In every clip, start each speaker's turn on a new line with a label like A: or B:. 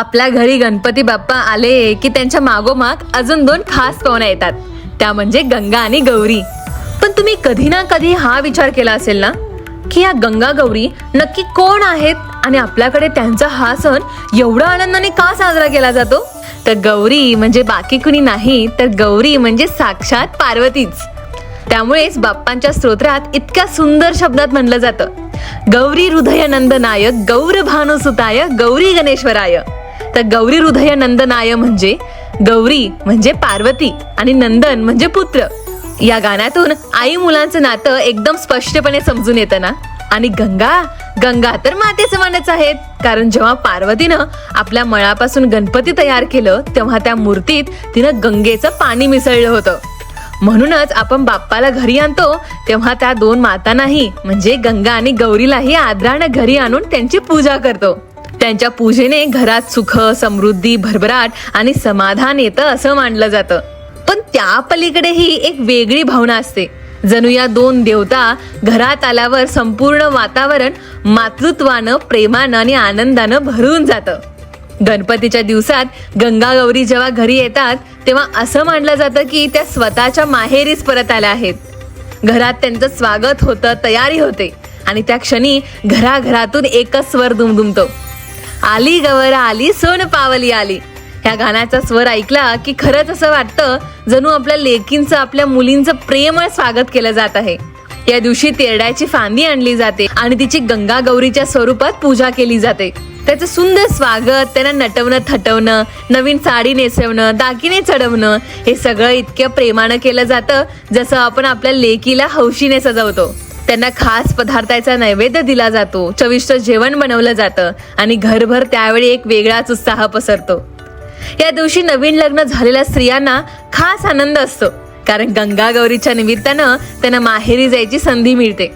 A: आपल्या घरी गणपती बाप्पा आले की त्यांच्या मागोमाग अजून दोन खास पाहुण्या येतात. त्या म्हणजे गंगा आणि गौरी. पण तुम्ही कधी ना कधी हा विचार केला असेल ना? की या गंगा गौरी नक्की कोण आहेत आणि आपल्याकडे त्यांचा हा सण एवढा आनंदाने का साजरा केला जातो? तर गौरी म्हणजे बाकी कुणी नाही तर गौरी म्हणजे साक्षात पार्वतीच. त्यामुळेच बाप्पांच्या स्तोत्रात इतक्या सुंदर शब्दात म्हणलं जातं. गौरी हृदय नंदनाय गौर भानुसुताय गौरी गणेश्वराय. तर गौरी हृदय नंदनाय म्हणजे गौरी म्हणजे पार्वती आणि नंदन म्हणजे पुत्र. या गाण्यातून आई मुलांचं नातं एकदम स्पष्टपणे समजून येतं ना? आणि गंगा गंगा तर माते समानच आहेत. कारण जेव्हा पार्वतीनं आपल्या मळापासून गणपती तयार केलं तेव्हा त्या मूर्तीत तिनं गंगेचं पाणी मिसळलं होतं. म्हणूनच आपण बाप्पाला घरी आणतो तेव्हा त्या दोन मातांनाही म्हणजे गंगा आणि गौरीलाही आदरानं घरी आणून त्यांची पूजा करतो. त्यांच्या पूजेने घरात सुख समृद्धी भरभराट आणि समाधान येतं असं मानलं जातं. पण त्या पलीकडेही एक वेगळी भावना असते. जणू या दोन देवता घरात आल्यावर संपूर्ण वातावरण मातृत्वानं प्रेमानं आणि आनंदानं भरून जातं. गणपतीच्या दिवसात गंगा गौरी जेव्हा घरी येतात तेव्हा असं मानलं जातं की त्या स्वतःच्या माहेरीच परत आल्या आहेत. घरात त्यांचं स्वागत होतं तयारी होते आणि त्या क्षणी घराघरातून एकच स्वर दुमदुमतो. आली गवर आली सोन पावली आली. ह्या गाण्याचा स्वर ऐकला की खरंच असं वाटतं जणू आपल्या लेकींचं आपल्या मुलींचं प्रेमळ स्वागत केलं जात आहे. या दिवशी तेरड्याची फांदी आणली जाते आणि तिची गंगा गौरीच्या स्वरूपात पूजा केली जाते. त्याचं सुंदर स्वागत त्यांना नटवणं थटवणं नवीन साडी नेसवणं दागिने चढवणं हे सगळं इतक्या प्रेमानं केलं जातं जसं आपण आपल्या लेकीला हौशीने सजवतो. त्यांना खास पदार्थाचा नैवेद्य दिला जातो. चविष्ट जेवण बनवलं जातं आणि घरभर त्यावेळी एक वेगळाच उत्साह पसरतो. या दिवशी नवीन लग्न झालेल्या स्त्रियांना खास आनंद असतो. कारण गंगा गौरीच्या निमित्तानं त्यांना माहेरी जायची संधी मिळते.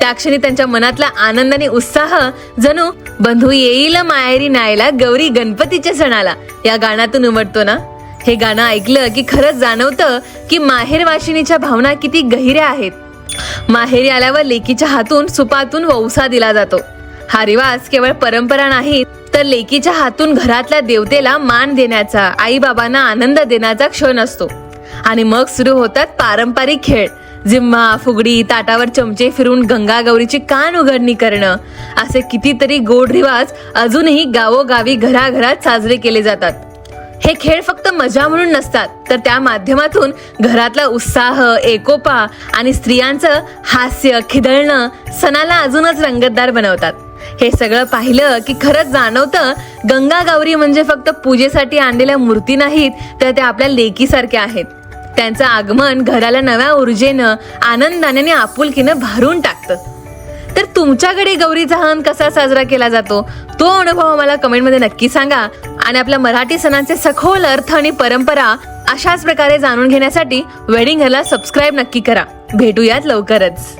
A: त्या क्षणी त्यांच्या मनातला आनंद आणि उत्साह जणू बंधू येईल माहेरी न्यायला गौरी गणपतीच्या सणाला. या गाण्यातून उमटतो ना? हे गाणं ऐकलं की खरंच जाणवतं की माहेर वाशिनीच्या भावना किती गहिऱ्या आहेत. माहेरी आल्यावर लेकीच्या हातून सुपातून वौसा दिला जातो. हा रिवाज केवळ परंपरा नाही तर लेकीच्या हातून घरातल्या देवतेला मान देण्याचा आई बाबांना आनंद देण्याचा क्षण असतो. आणि मग सुरू होतात पारंपरिक खेळ. जिम्मा फुगडी ताटावर चमचे फिरून गंगा गौरीची कान उघडणी करणं. असे कितीतरी गोड रिवाज अजूनही गावोगावी घराघरात साजरे केले जातात. हे खेळ फक्त मजा म्हणून नसतात तर त्या माध्यमातून घरातला उत्साह एकोपा आणि स्त्रियांचं हास्य खिदळणं सणाला अजूनच रंगतदार बनवतात. हे सगळं पाहिलं की खरंच जाणवतं गंगा गौरी म्हणजे फक्त पूजेसाठी आणलेल्या मूर्ती नाहीत तर त्या आपल्या लेकीसारख्या आहेत. त्यांचं आगमन घराला नव्या ऊर्जेनं आनंदाने आणि आपुलकीनं भरून टाकतं. तर तुमच्याकडे गौरीचा सण कसा साजरा केला जातो? तो अनुभव मला कमेंटमध्ये नक्की सांगा. आणि आपल्या मराठी सणांचे सखोल अर्थ आणि परंपरा अशाच प्रकारे जाणून घेण्यासाठी वेडिंग हला सबस्क्राईब नक्की करा. भेटूयात लवकरच.